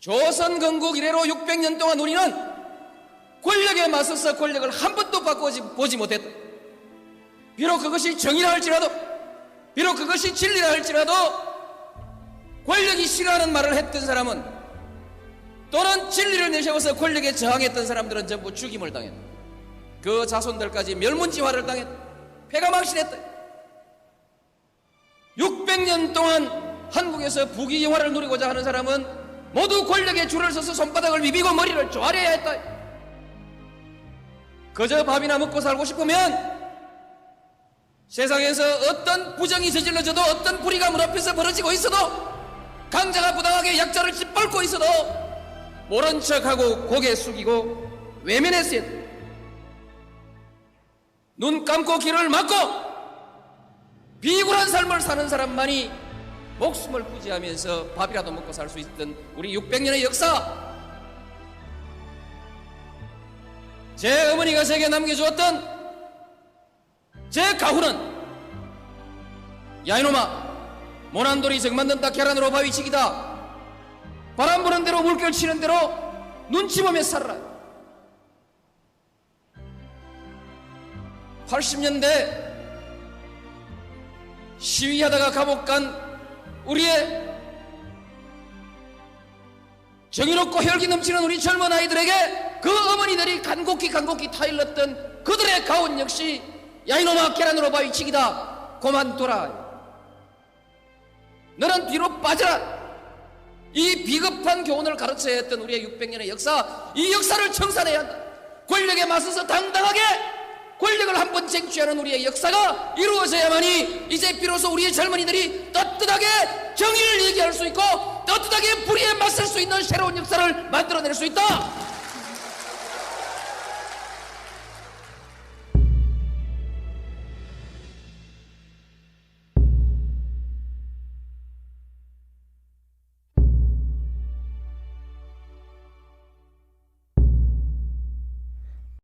조선 건국 이래로 600년 동안 우리는 권력에 맞서서 권력을 한 번도 바꾸지 보지 못했다. 비록 그것이 정의라 할지라도, 비록 그것이 진리라 할지라도, 권력이 싫어하는 말을 했던 사람은 또는 진리를 내세워서 권력에 저항했던 사람들은 전부 죽임을 당했다. 그 자손들까지 멸문지화를 당했다. 폐가 망신했다. 600년 동안 한국에서 부귀영화를 누리고자 하는 사람은 모두 권력에 줄을 서서 손바닥을 비비고 머리를 조아려야 했다. 그저 밥이나 먹고 살고 싶으면 세상에서 어떤 부정이 저질러져도 어떤 불의가 문 앞에서 벌어지고 있어도 강자가 부당하게 약자를 짓밟고 있어도 모른 척하고 고개 숙이고 외면했어야 돼. 눈 감고 귀를 막고 비굴한 삶을 사는 사람만이 목숨을 부지하면서 밥이라도 먹고 살 수 있던 우리 600년의 역사. 제 어머니가 제게 남겨주었던 제 가훈은 야 이놈아 모난돌이 정 만든다 계란으로 바위 치기다. 바람 부는 대로 물결 치는 대로 눈치 보며 살아라. 80년대 시위하다가 감옥 간 우리의 정의롭고 혈기 넘치는 우리 젊은 아이들에게 그 어머니들이 간곡히 간곡히 타일렀던 그들의 가온 역시 야 이놈아 계란으로 바위치기다. 그만둬라 너는 뒤로 빠져라. 이 비겁한 교훈을 가르쳐야 했던 우리의 600년의 역사 이 역사를 청산해야 한다. 권력에 맞서서 당당하게 권력을 한 번 쟁취하는 우리의 역사가 이루어져야만이 이제 비로소 우리의 젊은이들이 떳떳하게 정의를 얘기할 수 있고 떳떳하게 불의에 맞설 수 있는 새로운 역사를 만들어낼 수 있다